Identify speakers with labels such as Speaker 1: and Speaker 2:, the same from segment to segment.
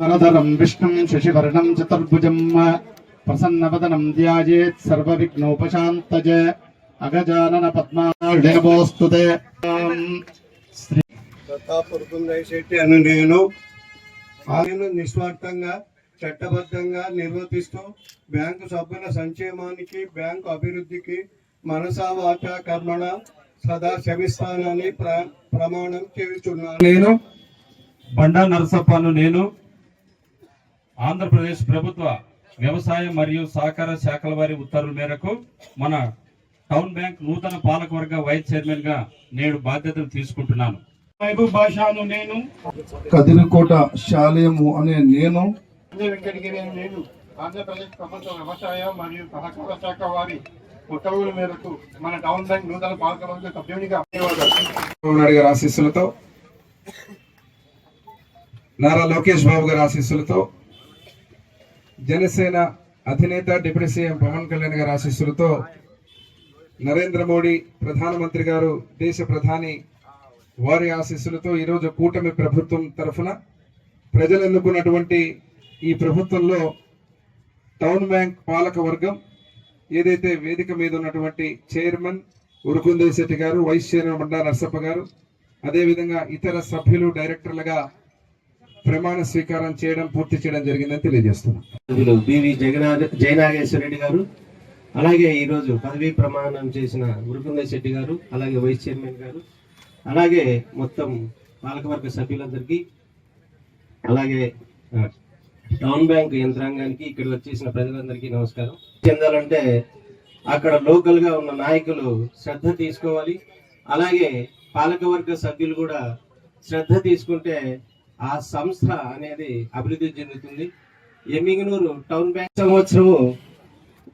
Speaker 1: వరదరం విష్ణుం శశివర్ణం చతుర్భుజం ప్రసన్నవదనం ధ్యాయేత్ సర్వవిఘ్నోపశాంతజ అగజానన పద్మాస్తు
Speaker 2: ప్రతాపరుకుందయ్య శెట్టి అని నేను. ఆయన నిస్వార్థంగా చట్టబద్ధంగా నిర్వర్తిస్తూ బ్యాంకు సభ్యుల సంక్షేమానికి బ్యాంకు అభివృద్ధికి మనసా వాచా కర్మణ సదా శమిస్తానని ప్ర ప్రమాణం చేస్తున్నాను.
Speaker 3: నేను బండా నరసప్పను నేను ఆంధ్రప్రదేశ్ ప్రభుత్వ వ్యవసాయ మరియు సహకార శాఖల వారి ఉత్తర్వుల మేరకు మన టౌన్ బ్యాంక్ నూతన పాలకవర్గ వైస్ చైర్మన్గా నేడు బాధ్యతలు తీసుకుంటున్నాను.
Speaker 1: మహబూబ్ బాషాను నేను
Speaker 4: కదిరికోట శాలేము అనే నేను
Speaker 1: వెంకటగిరి అని నేను ఆంధ్రప్రదేశ్ ప్రభుత్వ వ్యవసాయ మరియు సహకార శాఖ వారి ఉత్తర్వుల మేరకు మన టౌన్ బ్యాంక్ నూతన పాలకవర్గ సభ్యునిగా
Speaker 5: గారి ఆశీస్సులతో నారా లోకేష్ బాబు గారి ఆశీస్సులతో జనసేన అధినేత డిప్యూటీ సీఎం పవన్ కళ్యాణ్ గారి ఆశీస్సులతో నరేంద్ర మోడీ ప్రధానమంత్రి గారు దేశ ప్రధాని వారి ఆశీస్సులతో ఈరోజు కూటమి ప్రభుత్వం తరఫున ప్రజలు ఎన్నుకున్నటువంటి ఈ ప్రభుత్వంలో టౌన్ బ్యాంక్ పాలక వర్గం ఏదైతే వేదిక మీద ఉన్నటువంటి చైర్మన్ ఉరుకుందే శెట్టి గారు వైస్ చైర్మన్ బండా నర్సప్ప గారు అదేవిధంగా ఇతర సభ్యులు డైరెక్టర్లుగా ప్రమాణ స్వీకారం చేయడం పూర్తి చేయడం జరిగిందని తెలియజేస్తున్నాం.
Speaker 6: బివి జగనా జయనాగేశ్వర రెడ్డి గారు అలాగే ఈరోజు పదవీ ప్రమాణం చేసిన ఉరుకుంద శెట్టి గారు అలాగే వైస్ చైర్మన్ గారు అలాగే మొత్తం పాలకవర్గ సభ్యులందరికీ అలాగే టౌన్ బ్యాంక్ యంత్రాంగానికి ఇక్కడ వచ్చేసిన ప్రజలందరికీ నమస్కారం. చెందాలంటే అక్కడ లోకల్గా ఉన్న నాయకులు శ్రద్ధ తీసుకోవాలి. అలాగే పాలకవర్గ సభ్యులు కూడా శ్రద్ధ తీసుకుంటే ఆ సంస్థ అనేది అభివృద్ధి చెందుతుంది. ఎమ్మిగనూరు టౌన్ బ్యాంక్ సంవత్సరము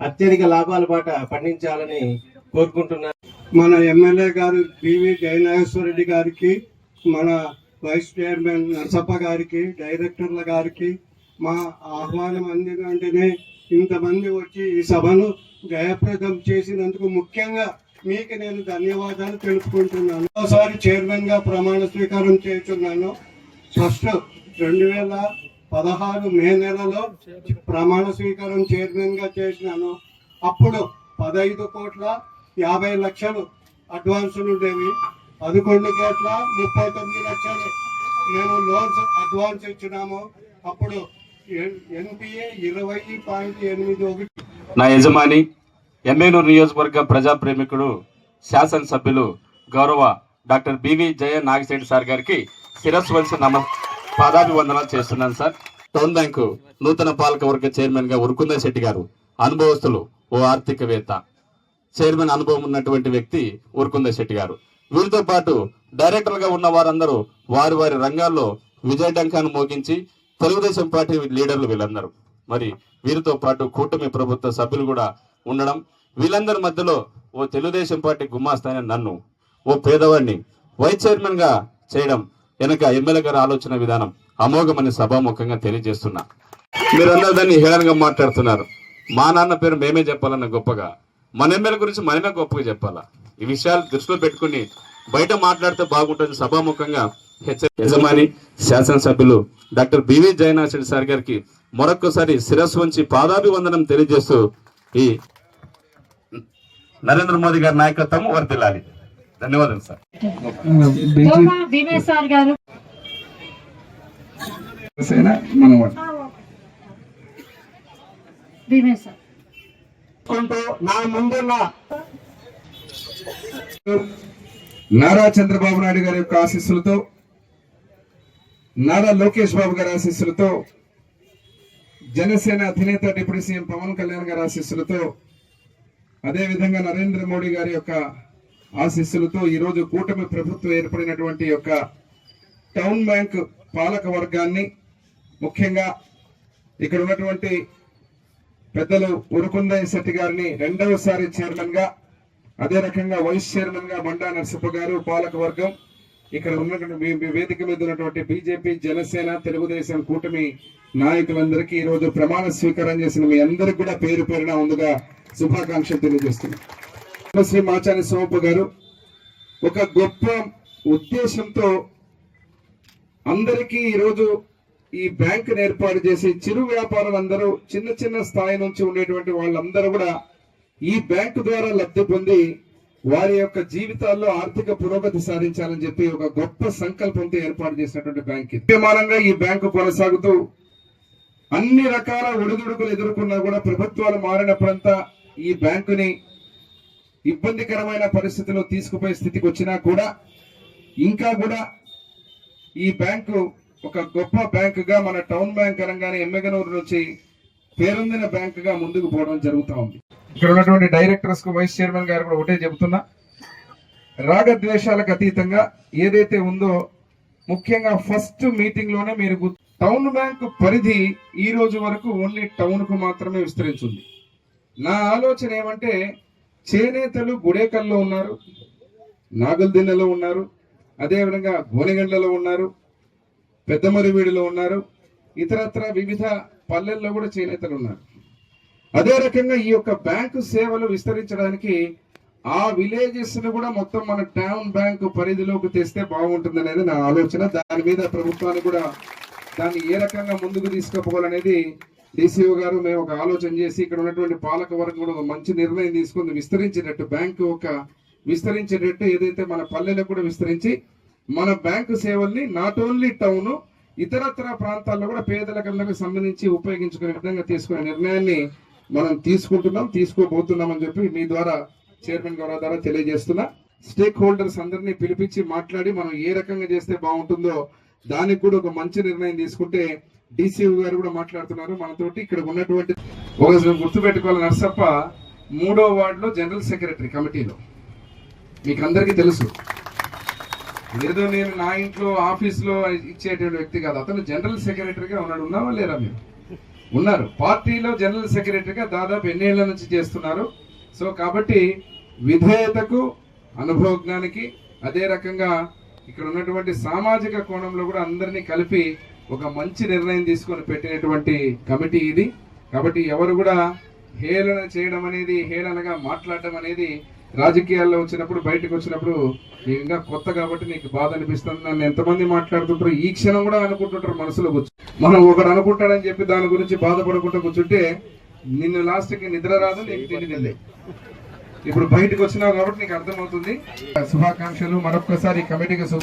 Speaker 6: అత్యధిక లాభాల బాట పండించాలని కోరుకుంటున్నారు
Speaker 2: మన ఎమ్మెల్యే గారు పివి జయనాగేశ్వర రెడ్డి గారికి మన వైస్ చైర్మన్ నరసప్ప గారికి డైరెక్టర్ల గారికి మా ఆహ్వానం అందినంటేనే ఇంతమంది వచ్చి ఈ సభను జయప్రదం చేసినందుకు ముఖ్యంగా మీకు నేను ధన్యవాదాలు తెలుపుకుంటున్నాను. ఒకసారి చైర్మన్గా ప్రమాణ స్వీకారం చేస్తున్నాను. ఫస్ట్ రెండు వేల పదహారు మే నెలలో ప్రమాణ స్వీకారం చైర్మన్గా చేసినాను. అప్పుడు పదహైదు కోట్ల యాభై లక్షలు అడ్వాన్సులు ఉండేవి. పదకొండు కోట్ల ముప్పై తొమ్మిది లక్షలు మేము లోన్స్ అడ్వాన్స్ ఇచ్చినాము. అప్పుడు ఇరవై పాయింట్ ఎనిమిది ఒకటి.
Speaker 3: నా యజమాని ఎమ్మెనూరు నియోజకవర్గ ప్రజా ప్రేమికుడు శాసనసభ్యులు గౌరవ doctor B V Jaya Nagashetty sir గారికి శిరస్సు వలసి నమ పాదాభివందనాలు చేస్తున్నాను సార్. టౌన్ బ్యాంకు నూతన పాలకవర్గ చైర్మన్గా ఉరుకుంద శెట్టి గారు అనుభవస్తులు ఓ ఆర్థికవేత్త. చైర్మన్ అనుభవం ఉన్నటువంటి వ్యక్తి ఉరుకుంద శెట్టి గారు. వీరితో పాటు డైరెక్టర్గా ఉన్న వారందరూ వారి వారి రంగాల్లో విజయ డంకాను మోగించి తెలుగుదేశం పార్టీ లీడర్లు వీళ్ళందరూ. మరి వీరితో పాటు కూటమి ప్రభుత్వ సభ్యులు కూడా ఉండడం. వీళ్ళందరి మధ్యలో ఓ తెలుగుదేశం పార్టీ గుమ్మాస్తాయని నన్ను ఓ పేదవాడిని వైస్ చైర్మన్గా చేయడం వెనక ఎమ్మెల్యే గారి ఆలోచన విధానం అమోఘమని సభాముఖంగా తెలియజేస్తున్నా. మీరందరూ దాన్ని హేళనగా మాట్లాడుతున్నారు. మా నాన్న పేరు మేమే చెప్పాలన్న గొప్పగా. మన ఎమ్మెల్యే గురించి మనమే గొప్పగా చెప్పాలా? ఈ విషయాలు దృష్టిలో పెట్టుకుని బయట మాట్లాడితే బాగుంటుంది సభాముఖంగా యజమాని శాసనసభ్యులు డాక్టర్ బివి జయనాథ్ సార్ గారికి మరొక్కసారి శిరస్సు వంచి పాదాభివందనం తెలియజేస్తూ ఈ నరేంద్ర మోదీ గారి నాయకత్వం వర్దిల్లాలి ధన్యవాదాలు సార్
Speaker 2: నా ముందున్న
Speaker 5: నారా చంద్రబాబు నాయుడు గారి యొక్క ఆశీస్సులతో నారా లోకేష్ బాబు గారి ఆశీస్సులతో జనసేన అధినేత డిప్యూటీ సీఎం పవన్ కళ్యాణ్ గారి ఆశీస్సులతో అదేవిధంగా నరేంద్ర మోడీ గారి యొక్క ఆశీస్సులతో ఈరోజు కూటమి ప్రభుత్వం ఏర్పడినటువంటి యొక్క టౌన్ బ్యాంక్ పాలక వర్గాన్ని ముఖ్యంగా ఇక్కడ ఉన్నటువంటి పెద్దలు ఉరుకుందయ్య శెట్టి గారిని రెండవసారి చైర్మన్గా అదే రకంగా వైస్ చైర్మన్గా బండా నరసప్ప గారు పాలక వర్గం ఇక్కడ ఉన్నటువంటి మీ వేదిక మీద ఉన్నటువంటి బీజేపీ జనసేన తెలుగుదేశం కూటమి నాయకులందరికీ ఈ రోజు ప్రమాణ స్వీకారం చేసిన మీ అందరికి కూడా పేరు పేరున ముందుగా శుభాకాంక్షలు తెలియజేస్తున్నాను శ్రీ మాచాని సోమప్ప గారు ఒక గొప్ప ఉద్దేశంతో అందరికీ ఈరోజు ఈ బ్యాంక్ ఏర్పాటు చేసి చిరు వ్యాపారులు అందరూ చిన్న చిన్న స్థాయి నుంచి ఉండేటువంటి వాళ్ళందరూ కూడా ఈ బ్యాంకు ద్వారా లబ్ధి పొంది వారి యొక్క జీవితాల్లో ఆర్థిక పురోగతి సాధించాలని చెప్పి ఒక గొప్ప సంకల్పంతో ఏర్పాటు చేసినటువంటి బ్యాంక్ ఇది. విద్యమానంగా ఈ బ్యాంకు కొనసాగుతూ అన్ని రకాల ఒడిదుడుకులు ఎదుర్కొన్నా కూడా ప్రభుత్వాలు మారినప్పుడంతా ఈ బ్యాంకుని ఇబ్బందికరమైన పరిస్థితిలో తీసుకుపోయే స్థితికి వచ్చినా కూడా ఇంకా కూడా ఈ బ్యాంకు ఒక గొప్ప బ్యాంకుగా మన టౌన్ బ్యాంక్ అనగానే ఎమ్మెగనూరు నుంచి పేరొందిన బ్యాంకుగా ముందుకు పోవడం జరుగుతూ ఉంది ఇక్కడ ఉన్నటువంటి డైరెక్టర్స్కు వైస్ చైర్మన్ గారు కూడా ఒకటే చెబుతున్నా. రాగద్వేషాలకు అతీతంగా ఏదైతే ఉందో ముఖ్యంగా ఫస్ట్ మీటింగ్లోనే మీరు టౌన్ బ్యాంక్ పరిధి ఈ రోజు వరకు ఓన్లీ టౌన్కు మాత్రమే విస్తరించింది. నా ఆలోచన ఏమంటే చేనేతలు గుడేకల్లో ఉన్నారు నాగల్దిన్నెలో ఉన్నారు అదేవిధంగా గోనెగండ్లలో ఉన్నారు పెద్దమరివీడిలో ఉన్నారు ఇతరత్ర వివిధ పల్లెల్లో కూడా చేనేతలు ఉన్నారు. అదే రకంగా ఈ యొక్క బ్యాంకు సేవలు విస్తరించడానికి ఆ విలేజెస్ను కూడా మొత్తం మన టౌన్ బ్యాంకు పరిధిలోకి తెస్తే బాగుంటుంది అనేది నా ఆలోచన. దాని మీద ప్రభుత్వాన్ని కూడా దాన్ని ఏ రకంగా ముందుకు తీసుకుపోవాలనేది డిసిఓ గారు మేము ఒక ఆలోచన చేసి ఇక్కడ ఉన్నటువంటి పాలక వర్గం కూడా ఒక మంచి నిర్ణయం తీసుకుంది విస్తరించేటట్టు బ్యాంకు ఒక విస్తరించేటట్టు ఏదైతే మన పల్లెలకు కూడా విస్తరించి మన బ్యాంకు సేవల్ని నాట్ ఓన్లీ టౌన్ ఇతరత్ర ప్రాంతాల్లో కూడా పేదలకు సంబంధించి ఉపయోగించుకునే విధంగా తీసుకునే నిర్ణయాన్ని మనం తీసుకుంటున్నాం తీసుకోబోతున్నాం అని చెప్పి మీ ద్వారా చైర్మన్ గౌరవ ద్వారా తెలియజేస్తున్నా. స్టేక్ హోల్డర్స్ అందరినీ పిలిపించి మాట్లాడి మనం ఏ రకంగా చేస్తే బాగుంటుందో దానికి కూడా ఒక మంచి నిర్ణయం తీసుకుంటే డీసీఓ గారు కూడా మాట్లాడుతున్నారు. మనతోటి ఇక్కడ ఉన్నటువంటి ఒక గుర్తుపెట్టుకోవాలి నర్సప్ప మూడో వార్డులో జనరల్ సెక్రటరీ కమిటీలో. మీకు అందరికీ తెలుసు. ఏదో నేను నా ఇంట్లో ఆఫీస్లో ఇచ్చేటువంటి వ్యక్తి కాదు. అతను జనరల్ సెక్రటరీగా ఉన్నాడు. ఉన్నావా లేరా మీరు? ఉన్నారు. పార్టీలో జనరల్ సెక్రటరీగా దాదాపు ఎన్నేళ్ళ నుంచి చేస్తున్నారు. సో కాబట్టి విధేయతకు అనుభవజ్ఞానికి అదే రకంగా ఇక్కడ ఉన్నటువంటి సామాజిక కోణంలో కూడా అందరినీ కలిపి ఒక మంచి నిర్ణయం తీసుకొని పెట్టినటువంటి కమిటీ ఇది. కాబట్టి ఎవరు కూడా హేళన చేయడం అనేది హేళనగా మాట్లాడడం అనేది రాజకీయాల్లో వచ్చినప్పుడు బయటకు వచ్చినప్పుడు నీకు ఇంకా కొత్త కాబట్టి నీకు బాధ అనిపిస్తుంది. నన్ను ఎంతమంది మాట్లాడుతుంటారు ఈ క్షణం కూడా అనుకుంటుంటారు మనసులో కూర్చు. మనం ఒకరు అనుకుంటాడని చెప్పి దాని గురించి బాధపడకుండా కూర్చుంటే నిన్ను లాస్ట్కి నిద్ర రాదు నీకు తిండి ఇప్పుడు బయటకు వచ్చినావు కాబట్టి నీకు అర్థమవుతుంది. శుభాకాంక్షలు. మరొక్కసారి కమిటీకి శుభ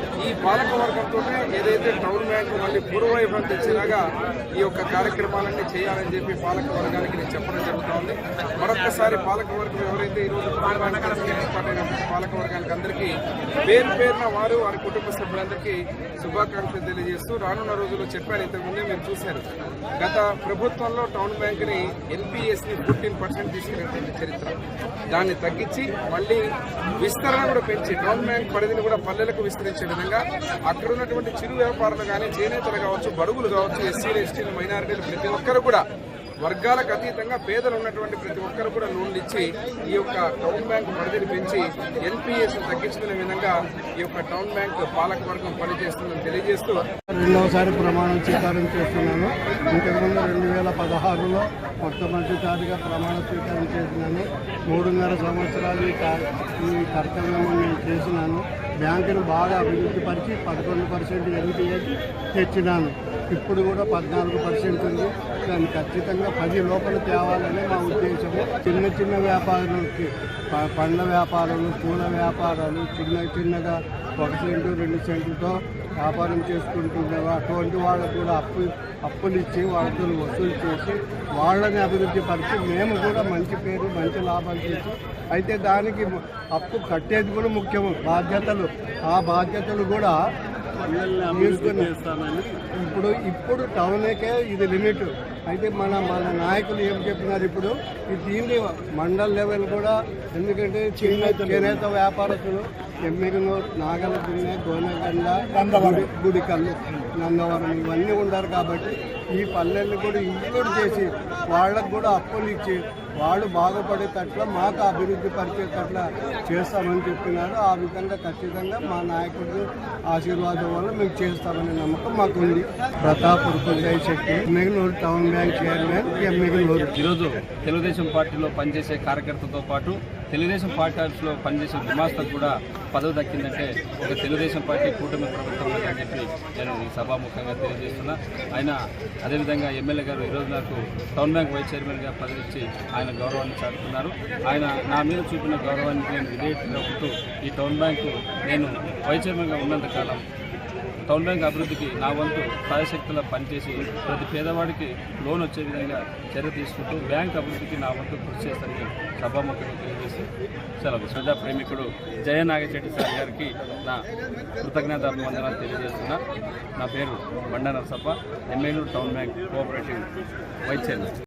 Speaker 5: ఈ పాలక వర్గంతో ఏదైతే టౌన్ బ్యాంకు మళ్ళీ పూర్వవైభవం తెచ్చేలాగా ఈ యొక్క కార్యక్రమాలన్నీ చేయాలని చెప్పి పాలక వర్గానికి నేను చెప్పడం జరుగుతోంది. మరొక్కసారి పాలక వర్గం ఎవరైతే ఈరోజు ఏర్పాటైన పాలక వర్గానికి అందరికీ పేరు పేరున వారు వారి కుటుంబ సభ్యులందరికీ శుభాకాంక్షలు తెలియజేస్తూ రానున్న రోజుల్లో చెప్పాను ఇంతకుముందే మీరు చూశారు. గత ప్రభుత్వంలో టౌన్ బ్యాంకుని ఎన్పిఎస్ని ఫిఫ్టీన్ పర్సెంట్ తీసుకున్నటువంటి చరిత్ర. దాన్ని తగ్గించి మళ్ళీ విస్తరణ కూడా పెంచి టౌన్ బ్యాంక్ పరిధిని కూడా పల్లెలకు విస్తరించే విధంగా అక్కడ ఉన్నటువంటి చిరు వ్యాపారులు కానీ చేనేతలు కావచ్చు బడుగులు కావచ్చు ఎస్సీలు ఎస్టీలు మైనారిటీలు ప్రతి ఒక్కరు కూడా వర్గాలకు అతీతంగా పేదలు ఉన్నటువంటి ప్రతి ఒక్కరు కూడా లోన్లు ఇచ్చి ఈ యొక్క టౌన్ బ్యాంక్ పరిధిని పెంచి ఎన్పిఎస్ తగ్గించుకునే విధంగా ఈ యొక్క టౌన్ బ్యాంక్ పాలక వర్గం పనిచేస్తుందని తెలియజేస్తూ
Speaker 2: రెండవసారి ప్రమాణం స్వీకారం చేస్తున్నాను. ఇంతకుముందు రెండు వేల పదహారులో మొట్టమొదటిసారిగా ప్రమాణ స్వీకారం చేసినాను. మూడున్నర సంవత్సరాలు ఈ కర్తవ్యం నేను చేసినాను. బ్యాంకును బాగా అభివృద్ధి పరిచి పదకొండు పర్సెంట్ ఎన్పిఏకి తెచ్చినాను. ఇప్పుడు కూడా పద్నాలుగు పర్సెంట్ ఉంది. దాన్ని ఖచ్చితంగా పది లోపల తేవాలనే మా ఉద్దేశము. చిన్న చిన్న వ్యాపారులకి పండ్ల వ్యాపారాలు పూల వ్యాపారాలు చిన్న చిన్నగా ఒక సెంటు రెండు సెంటుతో వ్యాపారం చేసుకుంటున్నారు. అటువంటి వాళ్ళకు కూడా అప్పు అప్పులు ఇచ్చి వాళ్ళతో వసూలు చేసి వాళ్ళని అభివృద్ధి పరిచి మేము కూడా మంచి పేరు మంచి లాభాలు చేసి అయితే దానికి అప్పు కట్టేది కూడా ముఖ్యము. బాధ్యతలు ఆ బాధ్యతలు కూడా తీసుకుని ఇప్పుడు ఇప్పుడు టౌన్కే ఇది లిమిట్ అయితే మన మన నాయకులు ఏం చెప్పినారు ఇప్పుడు? ఈ దీన్ని మండల్ లెవెల్ కూడా ఎందుకంటే చిన్న చేనేత వ్యాపారస్తులు ఎమ్మిగనూరు నాగల దిన్నె గోనెగండ గుడి గుడికల్లు నందవరం ఇవన్నీ ఉన్నారు కాబట్టి ఈ పల్లెల్ని కూడా ఇంక్లూడ్ చేసి వాళ్ళకు కూడా అప్పులు ఇచ్చి వాళ్ళు బాగుపడేటట్ల మాకు అభివృద్ధి పరిచేటట్ల చేస్తామని చెప్పినారు. ఆ విధంగా ఖచ్చితంగా మా నాయకుడి ఆశీర్వాదం వల్ల మేము చేస్తామనే నమ్మకం మాకు ఉంది. Pratap ఉరుకులజయ్ Shetty town bank chairman Yemmiganur
Speaker 3: ఈరోజు తెలుగుదేశం పార్టీలో పనిచేసే కార్యకర్తతో పాటు తెలుగుదేశం పార్టీ ఆఫీస్లో పనిచేసే గుమాస్తకు కూడా పదవి దక్కిందంటే ఒక తెలుగుదేశం పార్టీ కూటమి ప్రభుత్వం అని చెప్పి నేను ఈ సభాముఖంగా తెలియజేస్తున్నా. ఆయన అదేవిధంగా ఎమ్మెల్యే గారు ఈరోజు నాకు టౌన్ బ్యాంక్ వైస్ చైర్మన్గా పదవిచ్చి ఆయన గౌరవాన్ని చాటుతున్నారు. ఆయన నా మీద చూపిన గౌరవాన్ని నేను విధేయత ఈ టౌన్ బ్యాంకు నేను వైస్ చైర్మన్గా ఉన్నంత కాలం టౌన్ బ్యాంక్ అభివృద్ధికి నా వంతు సాయశక్తుల పనిచేసి ప్రతి పేదవాడికి లోన్ వచ్చే విధంగా చర్య తీసుకుంటూ బ్యాంక్ అభివృద్ధికి నా వంతు కృషి చేస్తానని సభాముఖంగా తెలియజేసి సెలవు. శ్రద్ధా ప్రేమికుడు జయ నాగశెట్టి సార్ గారికి నా కృతజ్ఞత అభివందనాలు తెలియజేస్తున్నా. నా పేరు Banda Narasappa MLA town bank cooperative vice chairman.